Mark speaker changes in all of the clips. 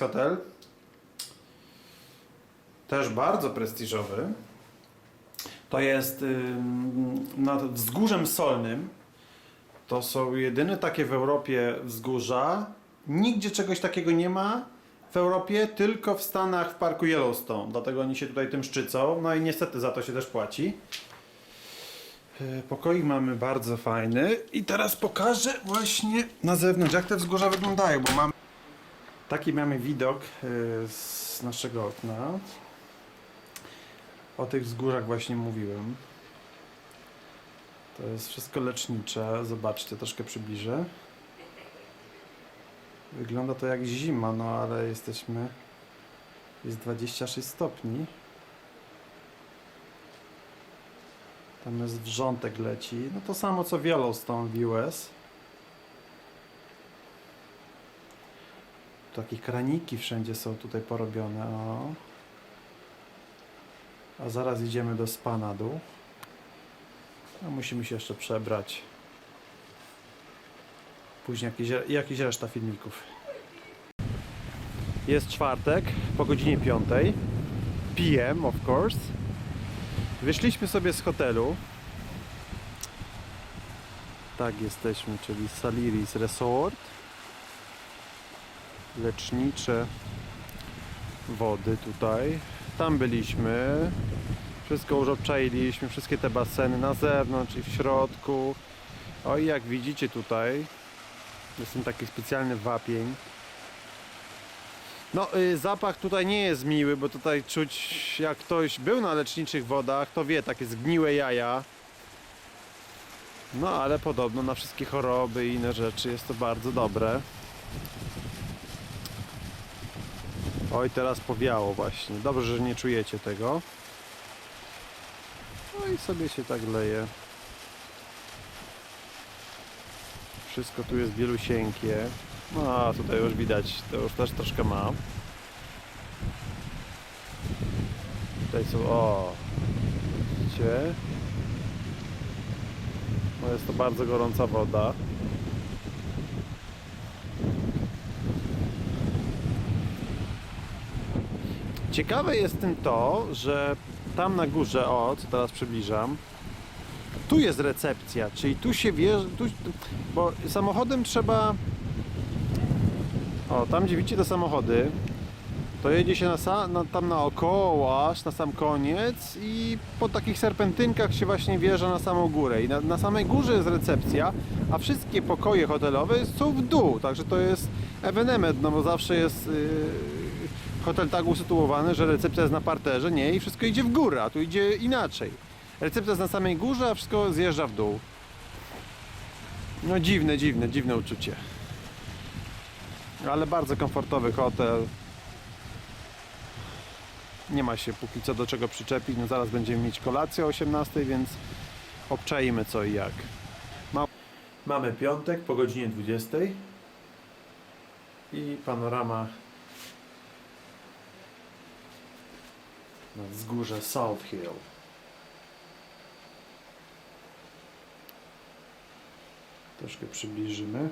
Speaker 1: hotel. Też bardzo prestiżowy. To jest nad wzgórzem solnym. To są jedyne takie w Europie wzgórza. Nigdzie czegoś takiego nie ma w Europie, tylko w Stanach w parku Yellowstone. Dlatego oni się tutaj tym szczycą. No i niestety za to się też płaci. Yy, Pokoik mamy bardzo fajny. I teraz pokażę właśnie na zewnątrz, jak te wzgórza wyglądają, bo mamy taki mamy widok yy, z naszego okna. O tych wzgórzach właśnie mówiłem. To jest wszystko lecznicze. Zobaczcie, troszkę przybliżę. Wygląda to jak zima, no ale jesteśmy. Jest 26 stopni. Tam jest wrzątek leci. No to samo co Yellowstone w US. Takie kraniki wszędzie są tutaj porobione. O. A zaraz idziemy do spa na dół. No, musimy się jeszcze przebrać. Później jakieś, jakieś reszta filmików. Jest czwartek po godzinie 5. PM, of course. Wyszliśmy sobie z hotelu. Tak jesteśmy, czyli Saliris Resort. Lecznicze wody tutaj. Tam byliśmy. Wszystko już wszystkie te baseny na zewnątrz i w środku. O i jak widzicie tutaj, jest ten taki specjalny wapień. No, y, zapach tutaj nie jest miły, bo tutaj czuć, jak ktoś był na leczniczych wodach, to wie, takie zgniłe jaja. No, ale podobno na wszystkie choroby i inne rzeczy jest to bardzo dobre. Oj, teraz powiało właśnie. Dobrze, że nie czujecie tego. No i sobie się tak leje. Wszystko tu jest bielusieńkie. No a tutaj już widać, to już też troszkę ma. Tutaj są, o, widzicie? No jest to bardzo gorąca woda. Ciekawe jest tym to, że tam na górze, o, co teraz przybliżam, tu jest recepcja, czyli tu się tu, bo samochodem trzeba, o, tam gdzie widzicie te samochody, to jedzie się na, na, tam naokoło, aż na sam koniec i po takich serpentynkach się właśnie wjeżdża na samą górę. I na, na samej górze jest recepcja, a wszystkie pokoje hotelowe są w dół, także to jest ewenement, no bo zawsze jest yy, hotel tak usytuowany, że recepcja jest na parterze, nie, i wszystko idzie w górę, a tu idzie inaczej. Recepcja jest na samej górze, a wszystko zjeżdża w dół. No dziwne, dziwne, dziwne uczucie. Ale bardzo komfortowy hotel. Nie ma się póki co do czego przyczepić. No zaraz będziemy mieć kolację o 18, więc obczajmy co i jak. Ma... Mamy piątek po godzinie 20 i panorama na wzgórze South Hill. Troszkę przybliżymy.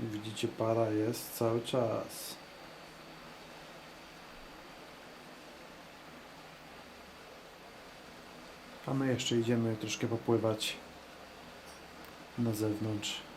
Speaker 1: Widzicie, para jest cały czas. A my jeszcze idziemy troszkę popływać na zewnątrz.